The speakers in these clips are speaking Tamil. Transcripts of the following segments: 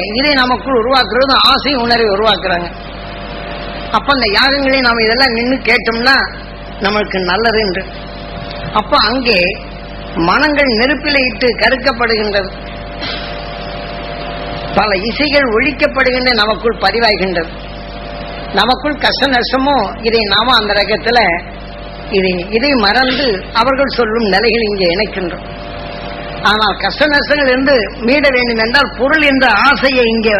இதை நமக்குள் உருவாக்குறது ஆசை உணர்வை உருவாக்குறாங்க. அப்ப அந்த யாகங்களை நாம இதெல்லாம் நின்று கேட்டோம்னா நமக்கு நல்லது என்று. அப்ப அங்கே மனங்கள் நெருப்பில இட்டு கருக்கப்படுகின்றது. பல இசைகள் ஒழிக்கப்படுகின்ற நமக்குள் பதிவாகின்றது. நமக்குள் கஷ்ட நஷ்டமோ இதை நாம அந்த ரகத்துல இதை இதை மறந்து அவர்கள் சொல்லும் நிலைகள் இங்கே இணைக்கின்றோம். ஆனால் கஷ்ட நஷ்டங்கள் இருந்து மீட வேண்டும் என்றால் பொருள் என்ற ஆசையை இங்கே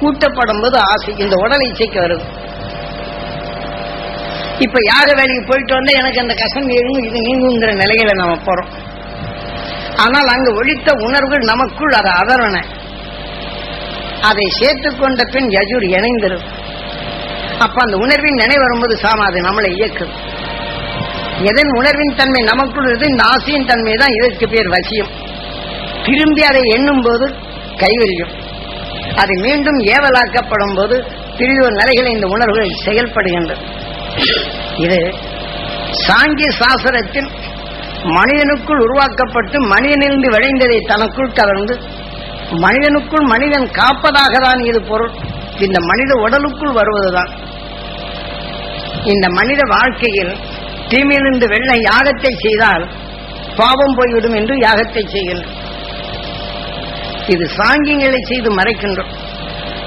கூட்டப்படும் போது ஆசை இந்த உடல் இச்சைக்கு வருது. இப்ப யாக வேலைக்கு போயிட்டு வந்தா எனக்கு அந்த கஷ்டம் நீங்கும் இது நீங்குங்கிற நிலையில நம்ம போறோம். ஆனால் அங்கு ஒழித்த உணர்வுகள் நமக்குள் அது அதரண அதை சேர்த்து கொண்ட பின் யஜூர் இணைந்திரும் அப்ப அந்த உணர்வின் நினைவு வரும்போது சாமா அது நம்மளை இயக்குது. எதன் உணர்வின் தன்மை நமக்குள் இருந்து இந்த ஆசையின் தன்மை தான் இதற்கு பேர் வசியம். திரும்பி அதை எண்ணும் போது கைவிரியும். அது மீண்டும் ஏவலாக்கப்படும் போது பிரிவு நிலைகளை இந்த உணர்வுகள் செயல்படுகின்றது. இது சாங்கிய சாஸ்திரத்தில் மனிதனுக்குள் உருவாக்கப்பட்டு மனிதனிலிருந்து விளைந்ததை தனக்குள் கவர்ந்து மனிதனுக்குள் மனிதன் காப்பதாக தான் இது பொருள். இந்த மனித உடலுக்குள் வருவதுதான். இந்த மனித வாழ்க்கையில் தீமையிலிருந்து வெள்ள யாகத்தை செய்தால் பாவம் போய்விடும் என்று யாகத்தை செய்கின்றோம் இது சாங்கியங்களை செய்து மறைக்கின்றோம்.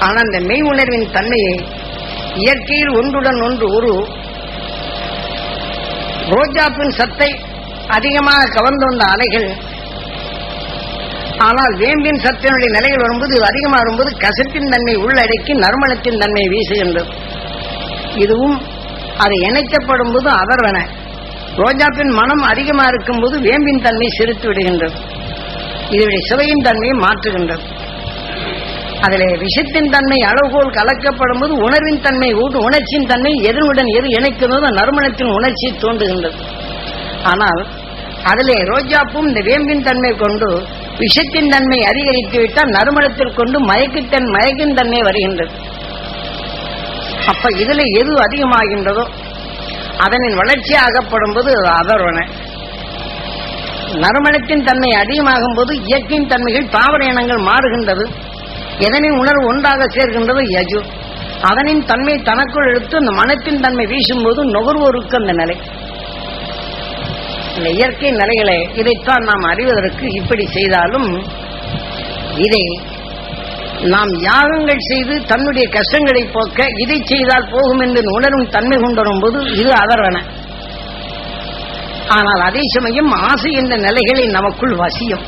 ஆனால் அந்த மெய் உணர்வின் தன்மையை இயற்கையில் ஒன்றுடன் ஒன்று ஒரு ரோஜாப்பின் சத்தை அதிகமாக கவர்ந்து வந்த அலைகள் ஆனால் வேம்பின் சத்தினுடைய நிலைகள் வரும்போது இது அதிகமாக வரும்போது கசத்தின் தன்மை உள்ளடக்கி நறுமணத்தின் தன்மையை வீசுகின்றது. இதுவும் அது இணைக்கப்படும் போது அதர்வன. ரோஜாப்பின் மனம் அதிகமாக இருக்கும் போது வேம்பின் தன்மை சிரித்து விடுகின்றது. இதனுடைய சுவையின் தன்மையை மாற்றுகின்றது. அதில் விஷத்தின் தன்மை அளவுகோல் கலக்கப்படும் போது உணர்வின் தன்மை ஊட்டு உணர்ச்சியின் தன்மை எதனுடன் எது இணைக்கிறதோ நறுமணத்தின் உணர்ச்சி தோன்றுகின்றது. ஆனால் அதிலே ரோஜாப்பும் இந்த வேம்பின் தன்மை கொண்டு விஷத்தின் தன்மை அதிகரித்து விட்டால் நறுமணத்தில் கொண்டு மயக்கத்தன் மயக்கின் தன்மை வருகின்றது. அப்ப இதுல எது அதிகமாகின்றதோ அதனின் வளர்ச்சி ஆகப்படும் போது அதர்வன நறுமணத்தின் தன்மை அதிகமாகும் போது இயற்கையின் தன்மைகள் தாவர இனங்கள் மாறுகின்றது. எதனின் உணர்வு ஒன்றாக சேர்கின்றது? யஜு. அதனின் தன்மை தனக்குள் எடுத்து அந்த மனத்தின் தன்மை வீசும்போது நுகர்வோருக்கு அந்த நிலை. இந்த இயற்கை நிலைகளை இதைத்தான் நாம் அறிவதற்கு இப்படி செய்தாலும் இதை நாம் யாகங்கள் செய்து தன்னுடைய கஷ்டங்களை போக்க இதை செய்தால் போகும் என்று உணரும் தன்மை கொண்டு போது இது அதர்வன. ஆனால் அதே சமயம் ஆசை என்ற நிலைகளை நமக்குள் வசியம்.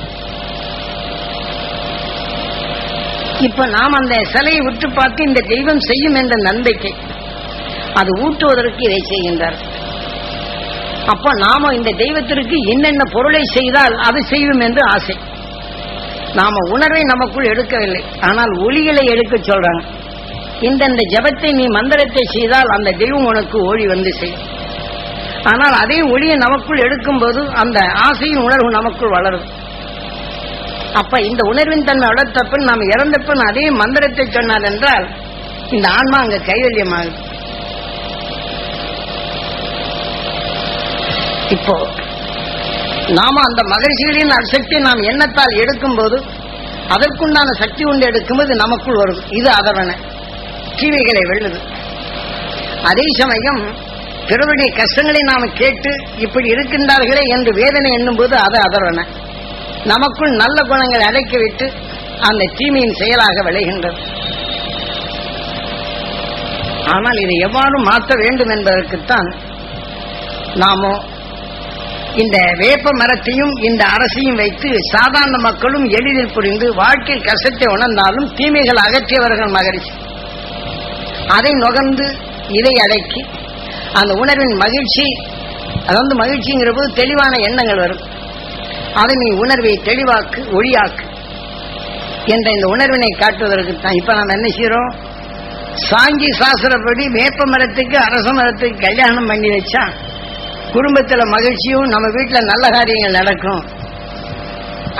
இப்ப நாம் அந்த சிலையை விட்டு பார்த்து இந்த தெய்வம் செய்யும் என்ற நம்பிக்கை. அது ஊட்டுவதற்கு இதை செய்கின்றார். அப்ப நாம இந்த தெய்வத்திற்கு என்னென்ன பொருளை செய்தால் அது செய்வோம் என்று ஆசை. நாம உணர்வை நமக்குள் எடுக்கவில்லை. ஆனால் ஒளிகளை எடுக்க சொல்றாங்க. இந்தந்த ஜபத்தை நீ மந்திரத்தை செய்தால் அந்த தெய்வம் உனக்கு ஓடி வந்து செய்யும் ஆனால் அதே ஒளியை நமக்குள் எடுக்கும்போது அந்த ஆசையின் உணர்வு நமக்குள் வளரும். அப்ப இந்த உணர்வின் தன்மை வளர்த்த பின் நாம் இறந்த பின் அதே மந்திரத்தை சொன்னார் என்றால் இந்த ஆன்மா அங்க கைவல்யமாகும் இப்போ நாம அந்த மகிழ்ச்சிகளின் அசக்தியை நாம் எண்ணத்தால் எடுக்கும்போது அதற்குண்டான சக்தி உண்டு எடுக்கும்போது நமக்குள் வரும். இது அதவன. தீமைகளை வெல்லுது. அதே சமயம் பிறருடைய கஷ்டங்களை நாம் கேட்டு இப்படி இருக்கின்றார்களே என்று வேதனை எண்ணும்போது அது அதர்வன. நமக்குள் நல்ல குணங்களை அடைக்கிவிட்டு அந்த தீமையின் செயலாக விளைகின்றது. ஆனால் இதை எவ்வாறு மாற்ற வேண்டும் என்பதற்குத்தான் நாமோ இந்த வேப்ப மரத்தையும் இந்த அரசையும் வைத்து சாதாரண மக்களும் எளிதில் புரிந்து வாழ்க்கையில் கஷ்டத்தை உணர்ந்தாலும் தீமைகள் அகற்றியவர்கள் மகிழ்ச்சி அதை நுகர்ந்து இதை அடக்கி அந்த உணர்வின் மகிழ்ச்சி அதாவது மகிழ்ச்சிங்கிற போது தெளிவான எண்ணங்கள் வரும். அதை நீ உணர்வை தெளிவாக்கு ஒளியாக்கு என்ற இந்த உணர்வினை காட்டுவதற்கு தான். இப்ப நாம் என்ன செய்யறோம் சாங்கி சாஸ்திரப்படி வேப்ப மரத்துக்கு அரச மரத்துக்கு கல்யாணம் பண்ணி வச்சா குடும்பத்துல மகிழ்ச்சியும் நம்ம வீட்டுல நல்ல காரியங்கள் நடக்கும்.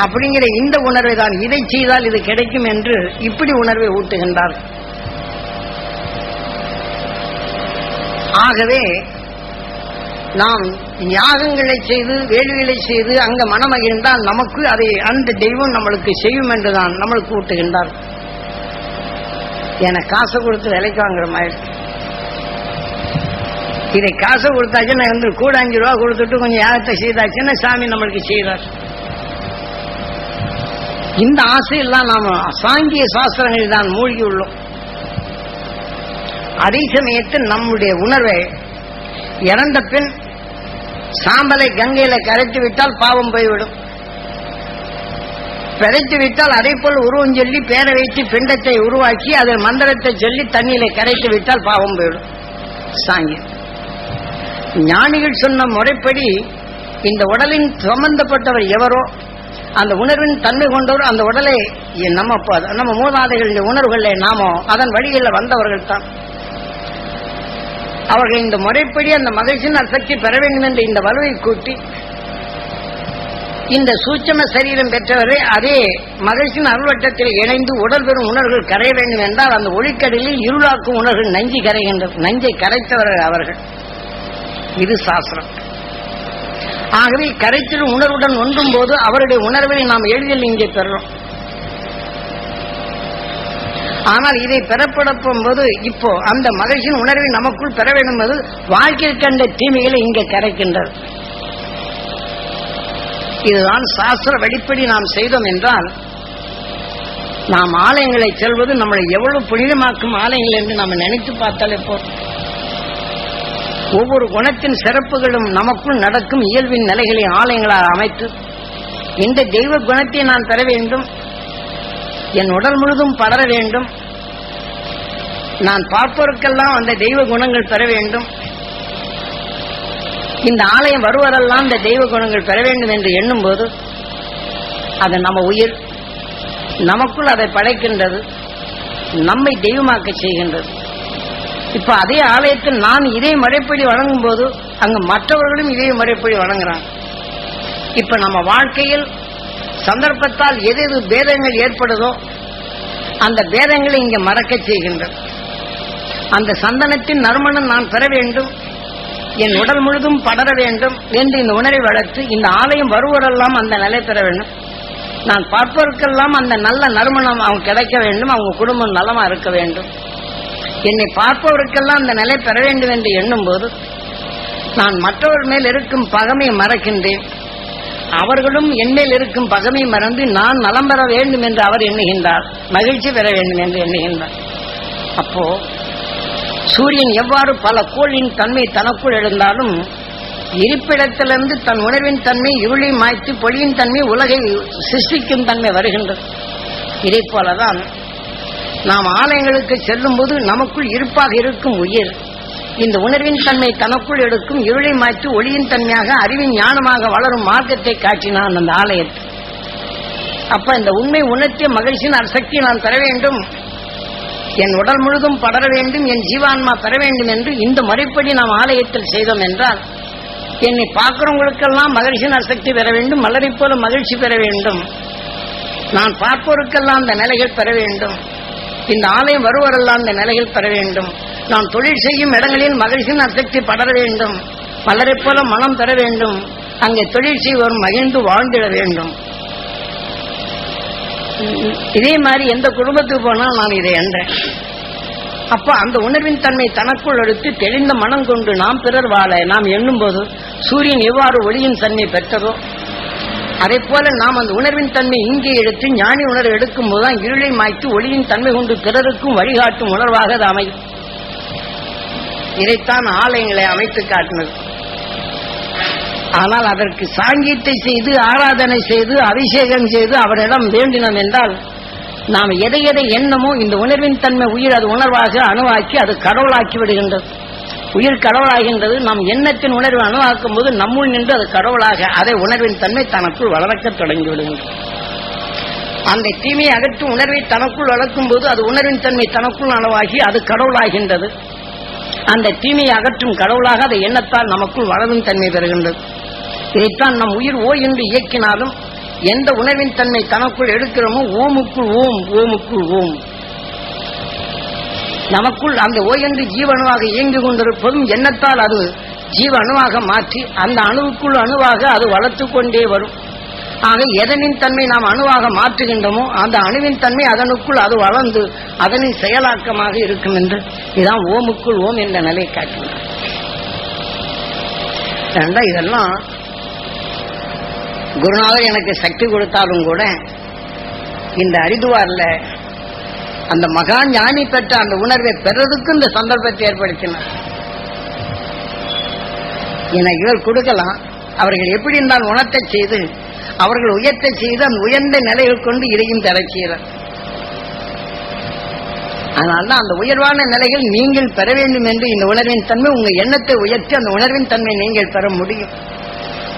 அப்படிங்கிற இந்த உணர்வை தான் இதை செய்தால் இது கிடைக்கும் என்று இப்படி உணர்வை ஊட்டுகின்றார் ஆகவே நாம் யாகங்களை செய்து வேள்விகளை செய்து அங்க மனமகிழ்ந்தால் நமக்கு அதை அந்த தெய்வம் நம்மளுக்கு செய்யும் என்றுதான் நம்மளுக்கு ஊட்டுகின்றார் என காசை கொடுத்து விலைக்கு வாங்குற மாதிரி. இதை காசை கொடுத்தாச்சுன்னா வந்து கூட அஞ்சு ரூபா கொடுத்துட்டு கொஞ்சம் யாகத்தை செய்தாச்சுன்னா சாமி நம்மளுக்கு செய்கிறார் இந்த ஆசையெல்லாம் நாம் சாங்கிய சாஸ்திரங்களில் தான் மூழ்கி உள்ளோம். அதே சமயத்தில் நம்முடைய உணர்வை இறந்த பின் சாம்பலை கங்கையில கரைத்து விட்டால் பாவம் போய்விடும். பிழைத்து விட்டால் அதே போல் உருவம் சொல்லி பேரை வைத்து பிண்டத்தை உருவாக்கி அதில் மந்திரத்தை சொல்லி தண்ணியில கரைத்து விட்டால் பாவம் போயிடும் சாங்கியம். ஞானிகள் சொன்ன முறைப்படி இந்த உடலின் சம்பந்தப்பட்டவர் எவரோ அந்த உணர்வின் தன்மை கொண்டவர் அந்த உடலை நம்ம நம்ம மூதாதைகளுடைய உணர்வுகளை நாமோ அதன் வழியில் வந்தவர்கள் தான் அவர்கள் இந்த முறைப்படி அந்த மகிழ்ச்சியின் சக்தி பெற வேண்டும் என்ற இந்த வலுவை கூட்டி இந்த சூட்சம சரீரம் பெற்றவரை அதே மகிழ்ச்சியின் அருள்வட்டத்தில் இணைந்து உடல் பெறும் உணர்வுகள் கரைய வேண்டும் என்றால் அந்த ஒளிக்கடலில் இருளாக்கும் உணர்வுகள் நஞ்சு கரைகின்றது நஞ்சை கரைத்தவர்கள் அவர்கள். இது சாஸ்திரம். ஆகவே கரைத்திடும் உணர்வுடன் ஒன்றும் போது அவருடைய உணர்வை நாம் எளிதில் இங்கே பெறுறோம் ஆனால் இதை பெறப்படப்பும் போது இப்போ அந்த மகிழ்ச்சியின் உணர்வை நமக்குள் பெற வேண்டும் போது வாழ்க்கையில் கண்ட தீமைகளை இங்கே கரைக்கின்றது இதுதான் சாஸ்திர வெளிப்படி நாம் செய்தோம் என்றால் நாம் ஆலயங்களை செல்வது நம்மளை எவ்வளவு புனிதமாக்கும் ஆலயங்கள் என்று நாம் நினைத்து பார்த்தாலே போதும். ஒவ்வொரு குணத்தின் சிறப்புகளும் நமக்குள் நடக்கும் இயல்பின் நிலைகளை ஆலயங்களால் அமைத்து இந்த தெய்வ குணத்தை நான் பெற வேண்டும் என் உடல் முழுதும் படர வேண்டும் நான் பார்ப்போருக்கெல்லாம் அந்த தெய்வ குணங்கள் பெற வேண்டும். இந்த ஆலயம் வருவதெல்லாம் இந்த தெய்வ குணங்கள் பெற வேண்டும் என்று எண்ணும் போது அது நம்ம உயிர். நமக்குள் அதை படைக்கின்றது. நம்மை தெய்வமாக்க செய்கின்றது. இப்ப அதே ஆலயத்தில் நான் இதே முறைப்படி வழங்கும் போது அங்கு மற்றவர்களும் இதே முறைப்படி வழங்குறாங்க. இப்ப நம்ம வாழ்க்கையில் சந்தர்ப்பத்தால் எது எது பேதங்கள் ஏற்படுதோ அந்த பேதங்களை இங்க மறக்க செய்கின்றது. அந்த சந்தனத்தின் நறுமணம் நான் பெற வேண்டும். என் உடல் முழுதும் படர வேண்டும் என்று இந்த உணரை வளர்த்து இந்த ஆலயம் வருவரெல்லாம் அந்த நிலை பெற வேண்டும். நான் பார்ப்பவருக்கெல்லாம் அந்த நல்ல நறுமணம் அவங்க கிடைக்க வேண்டும். அவங்க குடும்பம் நலமா இருக்க வேண்டும். என்னை பார்ப்பவருக்கெல்லாம் அந்த நிலை பெற வேண்டும் என்று எண்ணும் போது நான் மற்றவர் மேல் இருக்கும் பகமையை மறக்கின்றேன். அவர்களும் என் மேல் இருக்கும் பகமை மறந்து நான் நலம் பெற வேண்டும் என்று அவர் எண்ணுகின்றார். மகிழ்ச்சி பெற வேண்டும் என்று எண்ணுகின்றார். அப்போ சூரியன் எவ்வாறு பல கோளின் தன்மை தனக்குள் எழுந்தாலும் இருப்பிடத்திலிருந்து தன் உணர்வின் தன்மை இருளை மாய்த்து பொழியின் தன்மை உலகை சிருஷ்டிக்கும் தன்மை வருகின்றது. இதை போலதான் நாம் ஆலயங்களுக்கு செல்லும் போது நமக்குள் இருப்பாக இருக்கும் உயிர். இந்த உணர்வின் தன்மை தனக்குள் எடுக்கும் இருளை மாற்றி ஒளியின் தன்மையாக அறிவின் ஞானமாக வளரும் மார்க்கத்தை காட்டினான் அந்த ஆலயத்தில் அப்ப இந்த உண்மை உணர்த்திய மகிழ்ச்சியின் அரசக்தி நான் தர வேண்டும். என் உடல் முழுதும் படர வேண்டும் என் ஜீவான்மா பெற வேண்டும் என்று இந்த முறைப்படி நாம் ஆலயத்தில் செய்தோம் என்றால் என்னை பார்க்கிறவங்களுக்கெல்லாம் மகிழ்ச்சியின் நசக்தி பெற வேண்டும் மலரை போல மகிழ்ச்சி பெற வேண்டும். நான் பார்ப்போருக்கெல்லாம் அந்த நிலைகள் பெற வேண்டும். இந்த ஆலயம் வருவரெல்லாம் அந்த நிலைகள் பெற வேண்டும். நான் தொழில் செய்யும் இடங்களில் மகிழ்ச்சியின் அசக்தி படர வேண்டும். பலரைப் போல மனம் பெற வேண்டும். அங்கே தொழில் செய்வோர் மகிழ்ந்து வாழ்ந்திட வேண்டும். இதே மாதிரி எந்த குடும்பத்துக்கு போனால் நான் இதை என்றேன். அப்ப அந்த உணர்வின் தன்மை தனக்குள் எடுத்து தெளிந்த மனம் கொண்டு நாம் பிறர் வாழ நாம் எண்ணும் போது சூரியன் எவ்வாறு ஒளியின் தன்மை பெற்றதோ அதே போல நாம் அந்த உணர்வின் தன்மை இங்கே எடுத்து ஞானி உணர்வு எடுக்கும் போதுதான் இருளை மாய்த்து ஒளியின் தன்மை கொண்டு பிறருக்கும் வழிகாட்டும் உணர்வாக அது அமையும். இதைத்தான் ஆலயங்களை அமைத்து காட்டினது. ஆனால் அதற்கு சாங்கியத்தை செய்து ஆராதனை செய்து அபிஷேகம் செய்து அவரிடம் வேண்டினோம் என்றால் நாம் எதை எதை எண்ணமோ இந்த உணர்வின் தன்மை உயிர் அது உணர்வாக அணுவாக்கி அது கடவுளாக்கி விடுகின்றது. உயிர் கடவுளாகின்றது நாம் எண்ணத்தின் உணர்வு அணுவாக்கும் போது நம்முள் நின்று அது கடவுளாக அதை உணர்வின் தன்மை தனக்குள் வளர்க்கத் தொடங்கி விடுகின்றது. அந்த தீமையை அகற்றும் உணர்வை தனக்குள் வளர்க்கும் போது அது உணர்வின் தன்மை தனக்குள் அணுவாகி அது கடவுளாகின்றது. அந்த தீமையை அகற்றும் கடவுளாக அதை எண்ணத்தால் நமக்குள் வளரும் தன்மை பெறுகின்றது. இதைத்தான் நம் உயிர் ஓ என்று இயக்கினாலும் எந்த உணர்வின் தன்மை தனக்குள் எடுக்கிறோமோ ஓமுக்குள் ஓம் ஓமுக்குள் ஓம். நமக்குள் அந்த ஓ என்று ஜீவணுவாக இயங்கிக் கொண்டிருப்பதும் எண்ணத்தால் அது ஜீவ அணுவாக மாற்றி அந்த அணுவுக்குள் அணுவாக அது வளர்த்து கொண்டே வரும். ஆக எதனின் தன்மை நாம் அணுவாக மாற்றுகின்றோமோ அந்த அணுவின் தன்மை அதனுக்குள் அது வளர்ந்து அதனின் செயலாக்கமாக இருக்கும் என்று இதான் ஓமுக்குள் ஓம் என்ற நிலையை காட்டுகிறார் ஏண்டா இதெல்லாம் குருநாதர் எனக்கு சக்தி கொடுத்தாலும் கூட இந்த அரிதுவார்ல அந்த மகா ஞானி பெற்ற அந்த உணர்வை பெறதுக்கு இந்த சந்தர்ப்பத்தை ஏற்படுத்தினார். எனக்கு இவர் கொடுக்கலாம். அவர்கள் எப்படி இருந்தால் உணத்தை செய்து அவர்கள் உயர்த்த செய்து அந்த உயர்ந்த நிலையில் கொண்டு இதையும் தரச் செய்கிறார் அதனால்தான் அந்த உயர்வான நிலைகள் நீங்கள் பெற வேண்டும் என்று இந்த உணர்வின் தன்மை உங்க எண்ணத்தை உயர்த்தி அந்த உணர்வின் தன்மை நீங்கள் பெற முடியும்.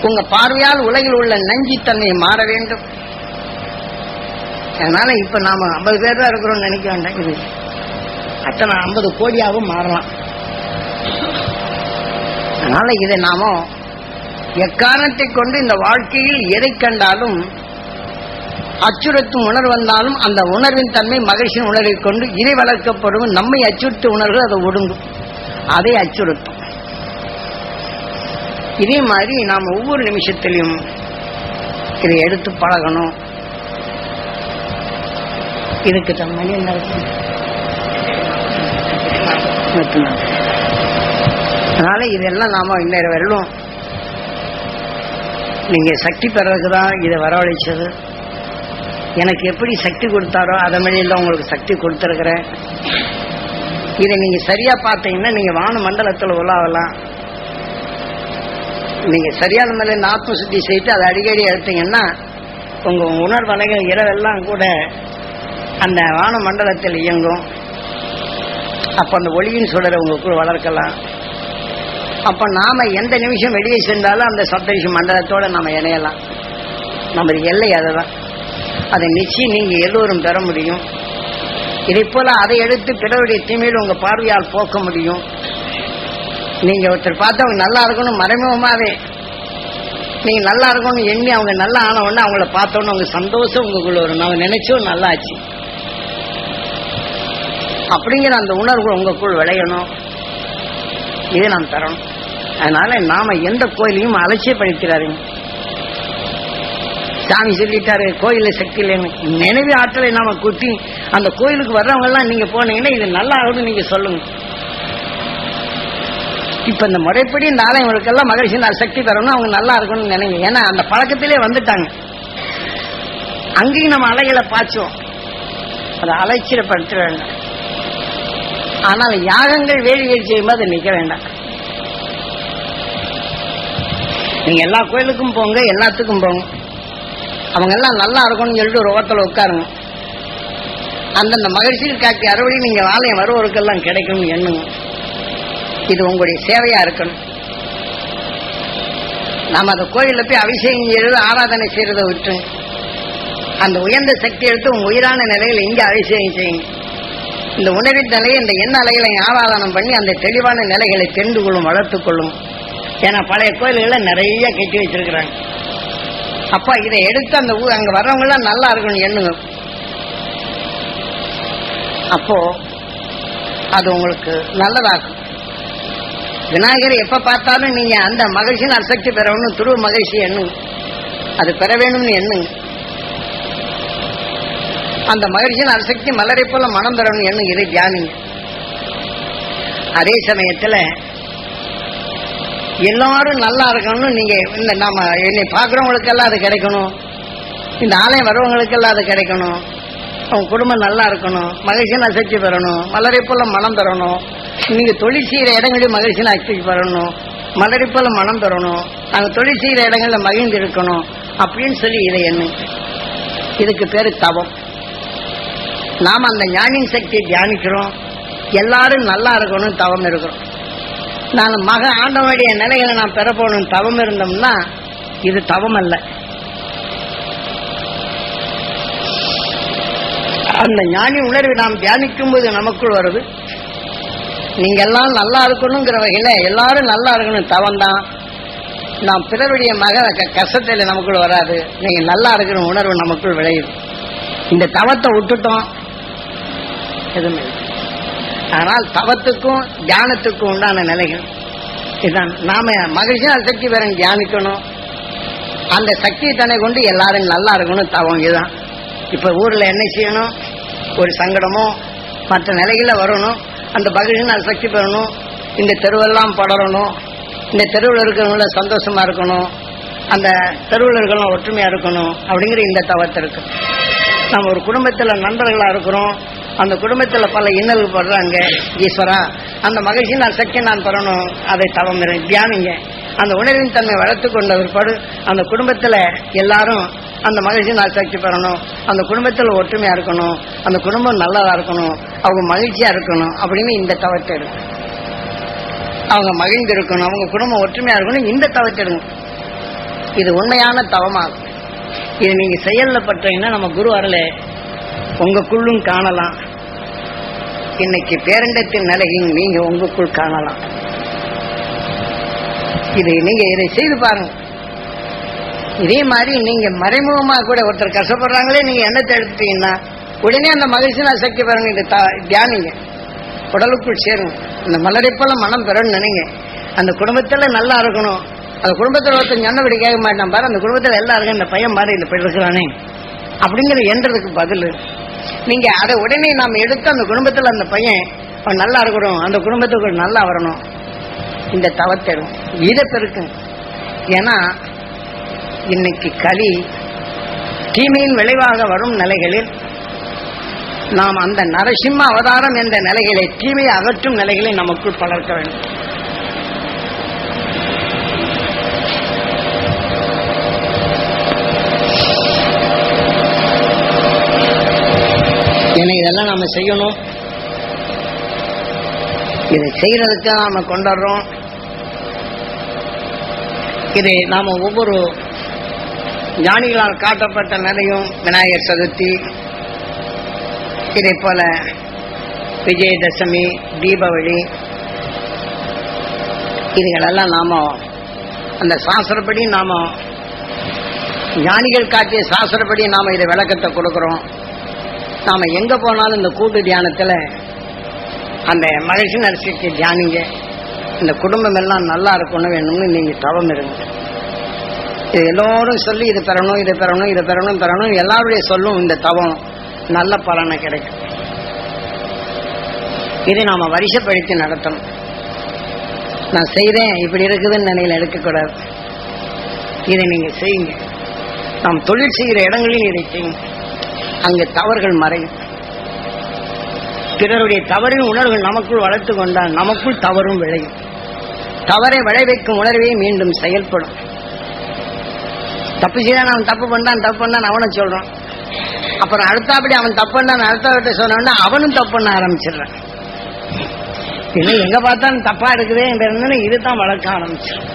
உங்க பார்வையால் உலகில் உள்ள நஞ்சித்தன்மை மாற வேண்டும். அதனால இப்ப நாம ஐம்பது பேர் தான் இருக்கிறோம் நினைக்க வேண்டாம். இது அத்தனை ஐம்பது கோடியாகவும் மாறலாம். அதனால இதை நாம எக்காரணத்தை கொண்டு இந்த வாழ்க்கையில் எதை கண்டாலும் அச்சுறுத்தும் உணர்வு வந்தாலும் அந்த உணர்வின் தன்மை மகிழ்ச்சியின் உணர்வை கொண்டு இதை வளர்க்கப்படும் நம்மை அச்சுறுத்தும் உணர்வு அதை ஒடுங்கும். அதை அச்சுறுத்தும். இதே மாதிரி நாம் ஒவ்வொரு நிமிஷத்திலையும் இதை எடுத்து பழகணும். இதுக்கு தன் மணி என்ன அதனால இதெல்லாம் நாம இன்னொரு வரலும். நீங்க சக்தி பெறதுக்கு தான் இதை வரவழைச்சது. எனக்கு எப்படி சக்தி கொடுத்தாரோ அதன் வழியில் உங்களுக்கு சக்தி கொடுத்துருக்குறேன். இதை நீங்க சரியா பார்த்தீங்கன்னா நீங்க வான மண்டலத்தில் உலாவலாம். நீங்க சரியான மேல இந்த ஆத்ம சுத்தி செய்து அதை அடிக்கடி எடுத்தீங்கன்னா உங்க உணர்வலைகள் இரவெல்லாம் கூட அந்த வான மண்டலத்தில் இயங்கும். அப்ப அந்த ஒளியின் சுடரை உங்களுக்குள் வளர்க்கலாம். அப்ப நாம எந்த நிமிஷம் வெளியே சென்றாலும் அந்த சப்தரிஷி மண்டலத்தோட நாம இணையலாம். நமது எல்லை அதுதான். அதை நிச்சயம் நீங்க எல்லோரும் பெற முடியும். இதை போல அதை எடுத்து பிறருடைய தீமையில் உங்க பார்வையால் போக்க முடியும். நீங்க ஒருத்தர் பார்த்து அவங்க நல்லா இருக்கணும் மறைமுகமாவே. நீங்க நல்லா இருக்கணும் எண்ணி அவங்க நல்லா ஆன உடனே அவங்கள பார்த்தோன்னு அவங்க சந்தோஷம் உங்களுக்குள்ள வரும். நம்ம நினைச்சோம் நல்லா ஆச்சு அப்படிங்கிற அந்த உணர்வு உங்களுக்குள் விளையணும். இதை நாம் தரணும். அதனால நாம எந்த கோயிலையும் அலட்சியப்படுத்திடாதீங்க. சாமி சொல்லிட்டாரு கோயில சக்தி இல்லைன்னு. நினைவு ஆற்றலை நாம கூட்டி அந்த கோயிலுக்கு வர்றவங்க எல்லாம் நீங்க போனீங்கன்னா இது நல்லா ஆகும்னு நீங்க சொல்லுங்க. இப்ப இந்த முறைப்படி இந்த ஆலயங்களுக்கெல்லாம் மகிழ்ச்சி நான் சக்தி தரணும் அவங்க நல்லா இருக்கணும்னு நினைங்க. ஏன்னா அந்த பழக்கத்திலே வந்துட்டாங்க. அங்கேயும் நம்ம அலைகளை பாய்ச்சோம் அதை அலைச்சிடப்படுத்த வேண்டாம் ஆனால் யாகங்கள் வேலிகள் செய்யும்போது அது நிக்க வேண்டாம். நீங்க எல்லா கோயிலுக்கும் போங்க எல்லாத்துக்கும் போங்க. அவங்க எல்லாம் நல்லா இருக்கணும்னு சொல்லிட்டு ஒரு ஓரத்தில் உட்காருங்க. அந்தந்த மகிழ்ச்சியில் காட்டி அறுவடை நீங்க ஆலயம் வருவோருக்கெல்லாம் கிடைக்கும்னு எண்ணுங்க. இது உங்களுடைய சேவையா இருக்கணும். நாம் அந்த கோயிலில் போய் அபிஷேகம் செய்யறது ஆராதனை செய்யறதை விட்டு அந்த உயர்ந்த சக்தி எடுத்து உங்க உயிரான நிலையில இங்க அபிஷேகம் செய்யுங்க. இந்த உணவின் நிலையை இந்த எண்ண அலைகளை ஆராதனம் பண்ணி அந்த தெளிவான நிலைகளை தெரிந்து கொள்ளும் வளர்த்துக்கொள்ளும் ஏன்னா பழைய கோயில்களை நிறைய கட்டி வச்சிருக்கிறாங்க. அப்பா இதை எடுத்து அந்த ஊர் அங்க வர்றவங்க எல்லாம் நல்லா இருக்கணும் எண்ணுங்க. அப்போ அது உங்களுக்கு நல்லதாகும் விநாயகர் எப்ப பார்த்தாலும் நீங்க அந்த மகிழ்ச்சியின் அசக்தி பெறணும் துருவ மகிழ்ச்சி எண்ணுங்க அது பெற வேணும்னு எண்ணுங்க அந்த மகிழ்ச்சியின் அசக்தி மலரை போல மனம் பெறணும் எண்ணுங்க இதை தியானிங்க. அதே சமயத்துல எல்லாரும் நல்லா இருக்கணும்னு நீங்க இந்த நாம என்னை பாக்குறவங்களுக்கெல்லாம் அது கிடைக்கணும். இந்த ஆலயம் வரவங்களுக்கெல்லாம் அது கிடைக்கணும். அவங்க குடும்பம் நல்லா இருக்கணும். மகிழ்ச்சியின் அசக்தி பெறணும். மலரை போல மனம் பெறணும். நீங்க தொழில் செய்யற இடங்களில் மகிழ்ச்சியான அசக்தி வரணும் மலரை போல மனம் பெறணும். நாங்க தொழில் செய்யற இடங்கள்ல மகிழ்ந்து இருக்கணும். அப்படின்னு சொல்லி இதை என்ன இதுக்கு பேரு தவம். நாம அந்த ஞானின் சக்தியை தியானிக்கிறோம். எல்லாரும் நல்லா இருக்கணும் தவம் இருக்கிறோம் நான் மக ஆண்டவனுடைய நிலைகளை நான் பெற போகணும் தவம் இருந்தோம்னா இது தவம் அல்ல. அந்த ஞானி உணர்வை நாம் தியானிக்கும் போது நமக்குள் வருது. நீங்க எல்லாம் நல்லா இருக்கணுங்கிற வகையில எல்லாரும் நல்லா இருக்கணும். தவம் தான் நாம் பிறருடைய மக க- நமக்குள் வராது. நீங்க நல்லா இருக்கிற உணர்வு நமக்குள் விளையுது இந்த தவத்தை விட்டுட்டோம். எதுவுமே ஆனால் தவத்துக்கும் தியானத்துக்கும் உண்டான நிலைகள். இதுதான். நாம மகிழ்ச்சியான சக்தி பெற தியானிக்கணும். அந்த சக்தியை தன்னை கொண்டு எல்லாரும் நல்லா இருக்கணும். தவம் இதுதான். இப்ப ஊர்ல என்ன செய்யணும்? ஒரு சங்கடமோ மற்ற நிலைகளில் வரணும். அந்த பகுதியில் நான் சக்தி பெறணும். இந்த தெருவெல்லாம் படரணும். இந்த தெருவில் இருக்கிறவங்கள சந்தோஷமா இருக்கணும். அந்த தெருவில் இருக்கிறவங்க ஒற்றுமையா இருக்கணும் அப்படிங்கிற இந்த தவத்தை இருக்கு. நம்ம ஒரு குடும்பத்தில் நண்பர்களா இருக்கிறோம். அந்த குடும்பத்தில் பல இன்னல்கள் படுறாங்க. ஈஸ்வரா அந்த மகிழ்ச்சி நான் சக்தி நான் பெறணும். அதை தவம் இரு- தியானிங்க. அந்த உணர்வின் தன்மை வளர்த்து கொண்ட பிற்பாடு அந்த குடும்பத்தில் எல்லாரும் அந்த மகிழ்ச்சி நான் சக்தி பெறணும். அந்த குடும்பத்தில் ஒற்றுமையா இருக்கணும். அந்த குடும்பம் நல்லதா இருக்கணும். அவங்க மகிழ்ச்சியா இருக்கணும் அப்படின்னு இந்த தவத்தை எடுக்கும். அவங்க மகிழ்ந்து இருக்கணும் அவங்க குடும்பம் ஒற்றுமையா இருக்கணும் இந்த தவத்தை எடுக்கும். இது உண்மையான தவமாகும். இது நீங்க செயல்ல பட்டீங்கன்னா நம்ம குரு வரல உங்களுக்குள்ளும் காணலாம். இன்னைக்கு பேரண்டத்தின் நிலையும் நீங்க உங்களுக்குள் காணலாம். இது நீங்க இதை செய்து பாருங்க. இதே மாதிரி நீங்க மறைமுகமா கூட ஒருத்தர் கஷ்டப்படுறாங்களே நீங்க எண்ணத்தை எடுத்துட்டீங்கன்னா உடனே அந்த மகிழ்ச்சி நான் சக்தி பாருங்க இந்த தியானிங்க. உடலுக்குள் சேரும். அந்த மலரை போல மனம் பெறணும்னு நினைங்க. அந்த குடும்பத்தில் நல்லா இருக்கணும். அந்த குடும்பத்தில் ஒருத்தன் சொன்னபடி கேட்க மாட்டான். பாரு அந்த குடும்பத்தில் எல்லாம் இருக்கு இந்த பையன் பாரு இந்த போய் இருக்கிறானே. அப்படிங்கிற என்றதுக்கு பதில். நீங்க அதை உடனே நாம் எடுத்து அந்த குடும்பத்தில் அந்த பையன் அவன் நல்லா இருக்கணும். அந்த குடும்பத்துக்கு நல்லா வரணும். இந்த தவத்தரும் இதை பெருக்கும் ஏன்னா இன்னைக்கு களி தீமையின் விளைவாக வரும் நிலைகளில் நாம் அந்த நரசிம்ம அவதாரம் என்ற நிலைகளை தீமையை அகற்றும் நிலைகளை நமக்குள் வளர்க்க வேண்டும். ஏன்னா இதெல்லாம் நாம செய்யணும். இதை செய்யறதுக்கு நாம கொண்டாடுறோம். இதை நாம ஒவ்வொரு ஞானிகளால் காட்டப்பட்ட நிலையும் விநாயகர் சதுர்த்தி இதே போல விஜயதசமி தீபாவளி இதுகளெல்லாம் நாம அந்த சாஸ்திரப்படி நாம ஞானிகள் காட்டிய சாஸ்திரப்படி நாம இதை விளக்கத்தை கொடுக்கிறோம். நாம எங்க போனாலும் இந்த கூட்டு தியானத்துல அந்த மகிழ்ச்சி நரசிக்கு தியானிங்க. இந்த குடும்பம் எல்லாம் நல்லா இருக்கணும் வேணும்னு நீங்க தவம் இருங்க. இது எல்லோரும் சொல்லி இது பெறணும் இதை பெறணும் இதை பெறணும் பெறணும் எல்லாருடைய சொல்லும் இந்த தவம். நல்ல பலனை கிடைக்கும். இதை நாம வரிசைப்படுத்தி நடத்தணும். நான் செய்றேன் இப்படி இருக்குதுன்னு நிலையில எடுக்கக்கூடாது. இதை நீங்க செய்யுங்க. நாம் தொழில் செய்கிற இடங்களில் இதை செய்யுங்க. அங்கு தவறுகள் மறையும். பிறருடைய தவறின் உணர்வுகள் நமக்குள் வளர்த்து கொண்டால் நமக்குள் தவறும் விளையும். தவறை விளைவிக்கும் உணர்வே மீண்டும் செயல்படும். தப்பு செய்தான் அவன் தப்பு பண்ணான் தப்பு பண்ணான் அவனை சொல்றான். அப்புறம் அடுத்தாப்படி அவன் தப்புன்னு அடுத்த அடுத்தவர்கிட்ட சொன்னா அவனும் தப்புன்னு பண்ண ஆரம்பிச்சிடுறான். இன்னும் எங்க பார்த்தாலும் தப்பா இருக்குதே என்ற இதுதான் வளர்க்க ஆரம்பிச்சிடும்.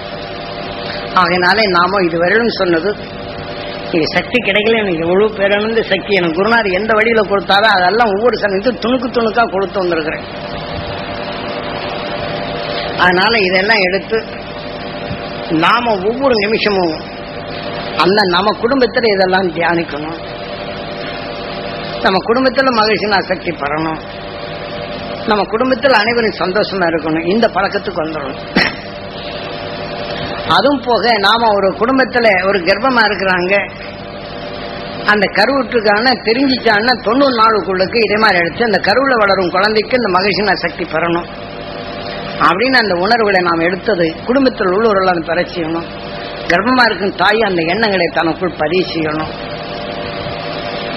ஆகையினாலே நாம இதுவரையிலும் சொன்னது இது சக்தி கிடைக்கல எனக்கு எவ்வளவு பேரணுந்து சக்தி எனக்கு குருநார் எந்த வழியில கொடுத்தாரோ அதெல்லாம் ஒவ்வொரு சமயத்தும் துணுக்கு துணுக்கா கொடுத்து வந்திருக்கிறேன். அதனால இதெல்லாம் எடுத்து நாம ஒவ்வொரு நிமிஷமும் அந்த நம்ம குடும்பத்துல இதெல்லாம் தியானிக்கணும். நம்ம குடும்பத்தில் மகிழ்ச்சி சக்தி பெறணும் நம்ம குடும்பத்தில் அனைவரும் சந்தோஷமா இருக்கணும். இந்த பழக்கத்துக்கு வந்துடணும். அதுவும் போக நாம ஒரு குடும்பத்துல ஒரு கர்ப்பமா இருக்கிறாங்க. அந்த கருவுற்றுக்கான தெரிஞ்சிச்சான்னா தொண்ணூறு நாளுக்குள்ளுக்கு இதே மாதிரி எடுத்து அந்த கருவில் வளரும் குழந்தைக்கு இந்த மகிழ்ச்சி சக்தி பெறணும். அப்படின்னு அந்த உணர்வுகளை நாம் எடுத்தது குடும்பத்தில் உள்ளவர்கள் அதை பெற செய்யணும். கர்ப்பமா இருக்கும் தாய் அந்த எண்ணங்களை தனக்குள் பதிவு செய்யணும்.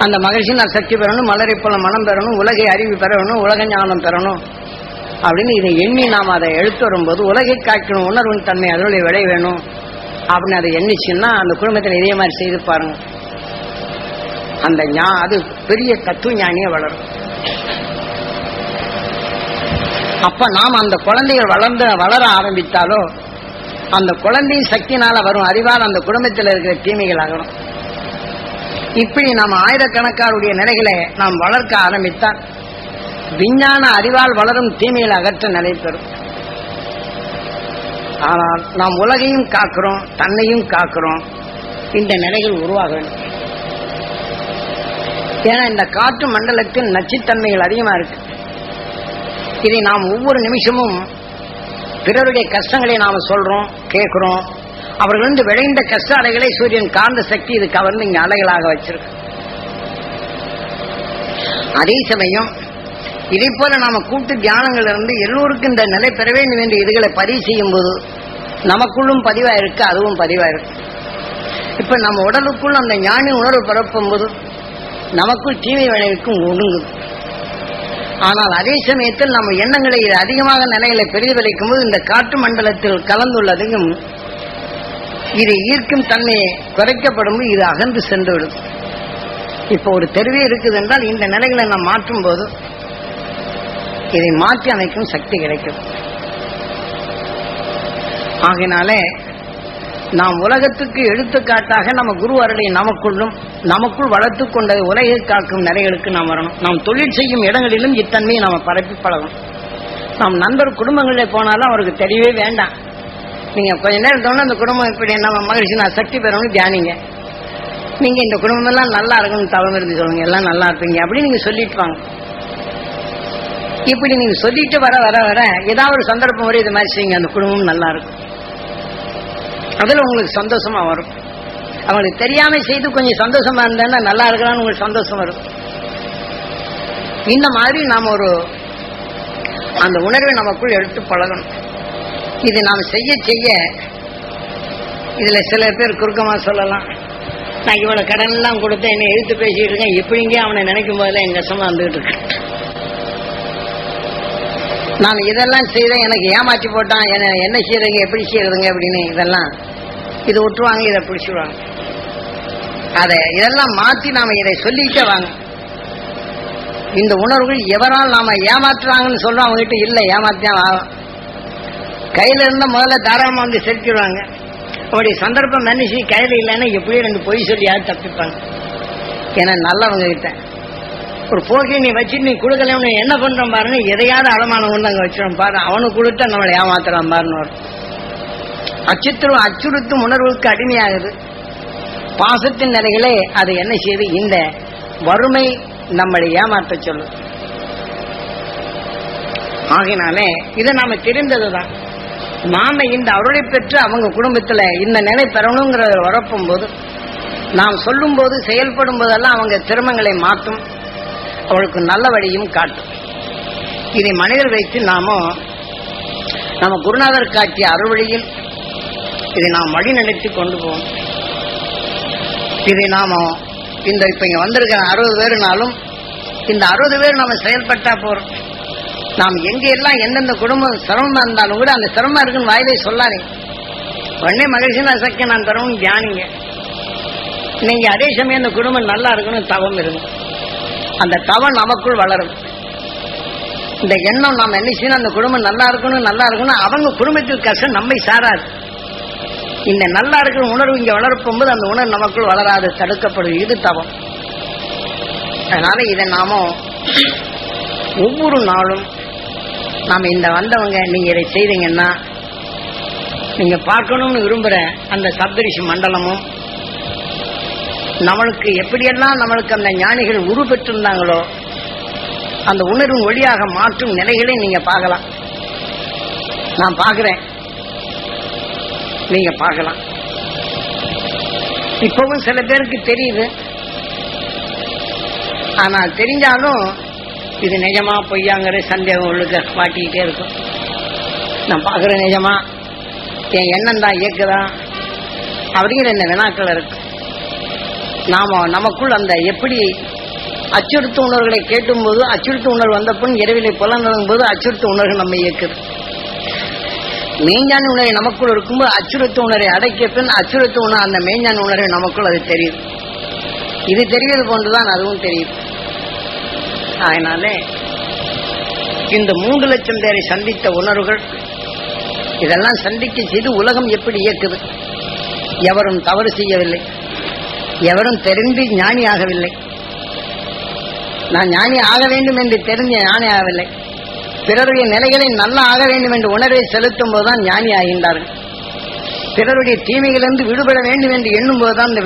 அந்த மகிழ்ச்சி நான் சக்தி பெறணும் மலரை போல மனம் பெறணும் உலகை அறிவு பெறணும் உலக ஞானம் பெறணும் அப்படின்னு இதை எண்ணி நாம் அதை எழுத்து வரும்போது உலகை காக்கணும் உணர்வின் தன்மை அதனுடைய விளை வேணும் அப்படின்னு அதை எண்ணிச்சுன்னா அந்த குடும்பத்தில் இதே மாதிரி செய்து பாருங்க. அந்த ஞா அது பெரிய தத்துவ ஞானியே வளரும். அப்ப நாம் அந்த குழந்தைகள் வளர்ந்து வளர ஆரம்பித்தாலோ அந்த குழந்தையும் சக்தினால வரும் அறிவால் அந்த குடும்பத்தில் இருக்கிற தீமைகள் ஆகணும் இப்படி நாம் ஆயிரக்கணக்காருடைய நிலைகளை நாம் வளர்க்க ஆரம்பித்தால் விஞ்ஞான அறிவால் வளரும் தீமையில் அகற்ற நிலை பெறும். ஆனால் நாம் உலகையும் காக்கிறோம் தன்னையும் காக்கிறோம். இந்த நிலைகள் உருவாக வேண்டும். ஏன்னா இந்த காற்று மண்டலத்தில் நச்சுத்தன்மைகள் அதிகமா இருக்கு. இதை நாம் ஒவ்வொரு நிமிஷமும் பிறருடைய கஷ்டங்களை நாம் சொல்றோம் கேட்கிறோம் அவர்கள் வந்து விளைந்த கஷ்ட அலைகளை சூரியன் காந்த சக்தி இது கவர்ந்து இங்க அலைகளாக வச்சிருக்கு. அதே சமயம் இதை போல நாம கூட்டு தியானங்கள் இருந்து எல்லோருக்கும் இந்த நிலை பெற வேண்டும் என்று இதுகளை பதிவு செய்யும் போது நமக்குள்ளும் பதிவாயிருக்கு அதுவும் பதிவாயிருக்கு இப்ப நம்ம உடலுக்குள் அந்த ஞானி உணர்வு பரப்பும் போது நமக்குள் தீமை விளைவிக்கும் ஒடுங்குது ஆனால் அதே சமயத்தில் நம்ம எண்ணங்களை அதிகமாக நிலைகளை பெரிதுபலிக்கும் போது இந்த காற்று மண்டலத்தில் கலந்துள்ளதையும் இதை ஈர்க்கும் தன்மையை குறைக்கப்படும் இது அகன்று சென்றுவிடும். இப்போ ஒரு தெருவே இருக்குது என்றால் இந்த நிலைகளை நாம் மாற்றும் போது இதை மாற்றி அமைக்கும் சக்தி கிடைக்கும். ஆகினாலே நாம் உலகத்துக்கு எடுத்துக்காட்டாக நம்ம குரு அருளை நமக்குள்ளும் நமக்குள் வளர்த்து கொண்ட உலகை காக்கும் நிலைகளுக்கு நாம் வரணும். நாம் தொழில் செய்யும் இடங்களிலும் இத்தன்மையை நாம பரப்பி பழகணும். நாம் நண்பர் குடும்பங்களில் போனாலும் அவருக்கு தெரியவே வேண்டாம். நீங்க கொஞ்ச நேரம் தோணும் அந்த குடும்பம் இப்படி நம்ம மகிழ்ச்சி. நான் சக்தி பெறணும்னு தியானிங்க. நீங்க இந்த குடும்பம் எல்லாம் நல்லா இருக்கணும்னு தவம் இருந்து சொல்லுங்க. எல்லாம் நல்லா இருப்பீங்க அப்படின்னு நீங்க சொல்லிட்டு வாங்க. இப்படி நீங்க சொல்லிட்டு வர வர வர ஏதாவது ஒரு சந்தர்ப்பம் வரை இது மாதிரி செய்யுங்க. அந்த குடும்பம் நல்லா இருக்கும். அதுல உங்களுக்கு சந்தோஷமா வரும். அவங்களுக்கு தெரியாம செய்து கொஞ்சம் சந்தோஷமா இருந்தா நல்லா இருக்கலாம்னு உங்களுக்கு சந்தோஷம் வரும். இந்த மாதிரி நாம ஒரு அந்த உணர்வை நமக்குள் எடுத்து பழகணும். இது நாம் செய்ய செய்ய இதில் சில பேர் குறுக்கமாக சொல்லலாம். நான் இவ்வளோ கடன்லாம் எல்லாம் கொடுத்து என்னை எழுத்து பேசிகிட்டு இருக்கேன். எப்படிங்க அவனை நினைக்கும் போதெல்லாம் என் கஷ்டமா வந்துகிட்டு இருக்கேன் நான் இதெல்லாம் செய்தேன் எனக்கு ஏமாற்றி போட்டான். என்ன என்ன செய்யறதுங்க எப்படி செய்யறதுங்க அப்படின்னு இதெல்லாம் இதை விட்டுருவாங்க இதை பிடிச்சிடுவாங்க அதை இதெல்லாம் மாற்றி நாம் இதை சொல்லிக்கிட்டே வாங்க. இந்த உணர்வுகள் எவரால் நாம ஏமாற்றுறாங்கன்னு சொல்கிறோம் அவங்ககிட்ட இல்லை ஏமாத்தான் ஆகும் கையில இருந்தா முதல்ல தாராளமா வந்து செலுத்திடுவாங்க அப்படி சந்தர்ப்பம் மனுஷி கையில இல்லைன்னா எப்படியும் ரெண்டு பொய் சொல்லி யாரும் தப்பிப்பாங்க? ஏன்னா நல்லவங்க கிட்ட. ஒரு போக்கி நீ வச்சு நீ கொடுக்கலன்னு என்ன பண்றோம் பாருன்னு எதையாவது அடமானம் கொண்டு அங்க வச்சிடும் பாரு. அவனுக்கு கொடுத்தா நம்மளை ஏமாத்துறான் பாருன்னு வரும். அச்சுறுத்தும் அச்சுறுத்தும் உணர்வுக்கு அடிமையாகுது. பாசத்தின் நிலைகளே அது என்ன செய்யுது? இந்த வறுமை நம்மளை ஏமாற்ற சொல்லும். ஆகினாலே இதை நாம தெரிந்ததுதான். நாம இந்த அருளை பெற்று அவங்க குடும்பத்துல இந்த நிலை பெறணுங்கிறத உரப்பும் போது நாம் சொல்லும் போது செயல்படும் போதெல்லாம் அவங்க சிரமங்களை மாற்றும் அவளுக்கு நல்ல வழியும் காட்டும். இதை மனிதர் வைத்து நாம நம்ம குருநாதர் காட்டிய அறுவழியில் இதை நாம் வழி நடத்தி கொண்டு போவோம். இதை நாம இந்த இப்ப இங்க வந்திருக்கிற அறுபது பேருனாலும் இந்த அறுபது பேர் நம்ம செயல்பட்டா போறோம். நாம் எங்க எல்லாம் எந்தெந்த குடும்பம் சிரமமா இருந்தாலும் கூட அந்த சிரமம் இருக்குன்னு வாயிலே சொல்லாதீங்க. உடனே மகிழ்ச்சியில் சக்கிய நான் தரவும் தியானிங்க. நீங்க அதே சமயம் அந்த குடும்பம் நல்லா இருக்கணும் தவம் இருங்க அந்த தவம் நமக்குள் வளரும். இந்த எண்ணம் நாம் என்ன செய்யணும்? அந்த குடும்பம் நல்லா இருக்கணும் நல்லா இருக்கணும் அவங்க குடும்பத்தில் கஷ்டம் நம்மை சாராது. இந்த நல்லா இருக்கிற உணர்வு இங்க வளர்ப்பும் போது அந்த உணர்வு நமக்குள் வளராது தடுக்கப்படும் இது தவம். அதனால இதை நாம ஒவ்வொரு நாளும் நாம இந்த வந்தவங்க நீங்க இதை செய்தீங்கன்னா நீங்க பார்க்கணும்னு விரும்புற அந்த சப்தரிஷி மண்டலமும் நம்மளுக்கு எப்படியெல்லாம் நம்மளுக்கு அந்த ஞானிகள் உரு பெற்றிருந்தாங்களோ அந்த உணர்வு வழியாக மாற்றும் நிலைகளை நீங்க பார்க்கலாம். நான் பார்க்குறேன். நீங்க பார்க்கலாம். இப்பவும் சில பேருக்கு தெரியுது. ஆனா தெரிஞ்சாலும் இது நிஜமா பொய்யாங்கிற சந்தேகம் உள்ளுக்க மாட்டிக்கிட்டே இருக்கும். நான் பார்க்குறேன் நிஜமா? என் எண்ணம் தான் இயக்குதா? அப்படிங்கிற இந்த வினாக்கள் இருக்கு. நாம நமக்குள் அந்த எப்படி அச்சுறுத்து உணர்வுகளை கேட்டும் போது அச்சுறுத்து உணர்வு வந்த பின் இரவிலை புலனும் போது அச்சுறுத்து உணர்வு நம்ம இயக்குது. மெய்ஞான உணர்வை நமக்குள் இருக்கும்போது அச்சுறுத்து உணர்வை அடைக்கிய பின் அச்சுறுத்து உணர்வு அந்த மெய்ஞான உணர்வை நமக்குள் அது தெரியுது. இது தெரிவது போன்றுதான் அதுவும் தெரியுது. அதனாலே இந்த மூன்று லட்சம் பேரை சந்தித்த உணர்வுகள் இதெல்லாம் சந்திக்க செய்து உலகம் எப்படி இயக்குது? எவரும் தவறு செய்யவில்லை. எவரும் தெரிந்து ஞானி ஆகவில்லை. நான் ஞானி ஆக வேண்டும் என்று தெரிஞ்ச ஞானி ஆகவில்லை. பிறருடைய நிலைகளை நல்லா ஆக வேண்டும் என்று உணர்வை செலுத்தும் போதுதான் ஞானி ஆகின்றார்கள். பிறருடைய தீமைகளிலிருந்து விடுபட வேண்டும் என்று எண்ணும் போதுதான் இந்த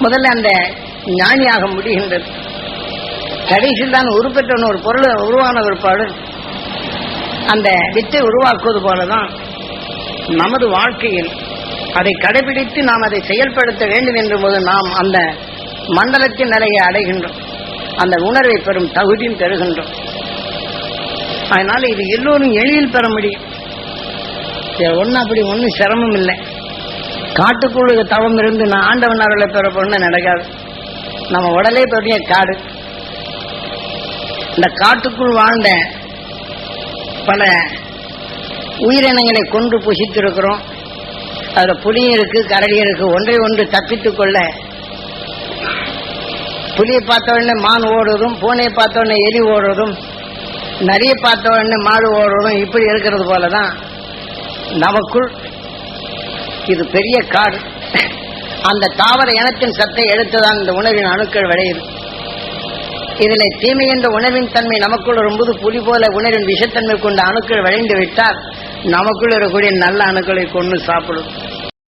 முதல்ல அந்த ஞானியாக முடிகின்றது. கடைசியில் தான் உருப்பெற்ற ஒரு பொருள் உருவான பிற்பாடு அந்த வித்தை உருவாக்குவது போலதான் நமது வாழ்க்கையில் அதை கடைபிடித்து நாம் அதை செயல்படுத்த வேண்டும் என்ற போது நாம் அந்த மண்டலத்தின் நிலையை அடைகின்றோம். அந்த உணர்வை பெறும் தகுதியும் பெறுகின்றோம். அதனால இது எல்லோரும் எளிதில் பெற முடியும். ஒன்றும் அப்படி ஒன்றும் சிரமம் இல்லை. காட்டுக்குள்ள தவம் இருந்து நான் ஆண்டவன் அருளை பெற போன நடக்காது நம்ம உடலே பெரிய காடு. இந்த காட்டுக்குள் வாழ்ந்த பல உயிரினங்களை கொண்டு புசித்திருக்கிறோம். அதுல புலியும் இருக்கு கரடியும் இருக்கு ஒன்றை ஒன்று தப்பித்துக் கொள்ள. புலியை பார்த்த உடனே மான் ஓடுறதும் பூனையை பார்த்த உடனே எலி ஓடுறதும் நிறைய பார்த்த உடனே மாடு ஓடுறதும் இப்படி இருக்கிறது போலதான் நமக்குள் இது பெரிய காடு. அந்த தாவர இனத்தின் சத்தை எடுத்துதான் இந்த உணவின் அணுக்கள் விளையுது. இதில் தீமை என்ற உணவின் தன்மை நமக்குள் வரும்போது புலி போல உணவின் விஷத்தன்மை கொண்ட அணுக்கள் வளைந்து விட்டால் நமக்குள் இருக்கக்கூடிய நல்ல அணுக்களை கொண்டு சாப்பிடும்.